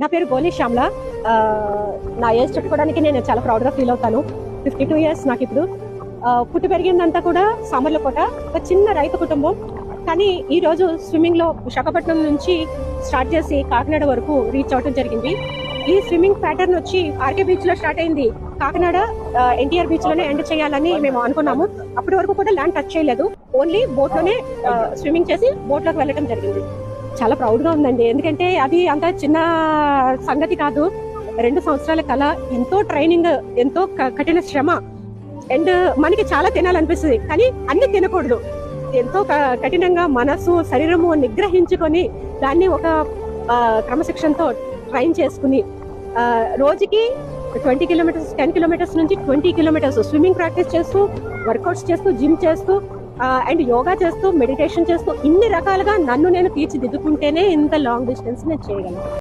నా పేరు గోలి శ్యామ్ల. నా ఏజ్ చెప్పుకోవడానికి నేను చాలా ప్రౌడ్గా ఫీల్ అవుతాను. ఫిఫ్టీ టూ ఇయర్స్ నాకు ఇప్పుడు. పుట్టి పెరిగిందంతా కూడా సామర్లకోట. ఒక చిన్న రైతు కుటుంబం. కానీ ఈరోజు స్విమ్మింగ్లో విశాఖపట్నం నుంచి స్టార్ట్ చేసి కాకినాడ వరకు రీచ్ అవడం జరిగింది. ఈ స్విమ్మింగ్ ప్యాటర్న్ వచ్చి ఆర్కే బీచ్లో స్టార్ట్ అయింది. కాకినాడ ఎన్టీఆర్ బీచ్లోనే ఎండ్ చేయాలని మేము అనుకున్నాము. అప్పటి వరకు కూడా ల్యాండ్ టచ్ చేయలేదు. ఓన్లీ బోట్లోనే స్విమ్మింగ్ చేసి బోట్లోకి వెళ్ళడం జరిగింది. చాలా ప్రౌడ్గా ఉందండి. ఎందుకంటే అది అంత చిన్న సంగతి కాదు. రెండు సంవత్సరాల కళ ఎంతో ట్రైనింగ్ ఎంతో క- కఠిన శ్రమ. అండ్ మనకి చాలా తినాలనిపిస్తుంది. కానీ అన్ని తినకూడదు. ఎంతో క- కఠినంగా మనసు శరీరము నిగ్రహించుకొని దాన్ని ఒక క్రమశిక్షణతో ట్రైన్ చేసుకుని రోజుకి ట్వంటీ కిలోమీటర్స్ టెన్ కిలోమీటర్స్ నుంచి ట్వంటీ కిలోమీటర్స్ స్విమ్మింగ్ ప్రాక్టీస్ చేస్తూ వర్కౌట్స్ చేస్తూ జిమ్ చేస్తూ అండ్ యోగా చేస్తూ మెడిటేషన్ చేస్తూ ఇన్ని రకాలుగా నన్ను నేను తీర్చిదిద్దుకుంటేనే ఇంత లాంగ్ డిస్టెన్స్ నేను చేయగలను.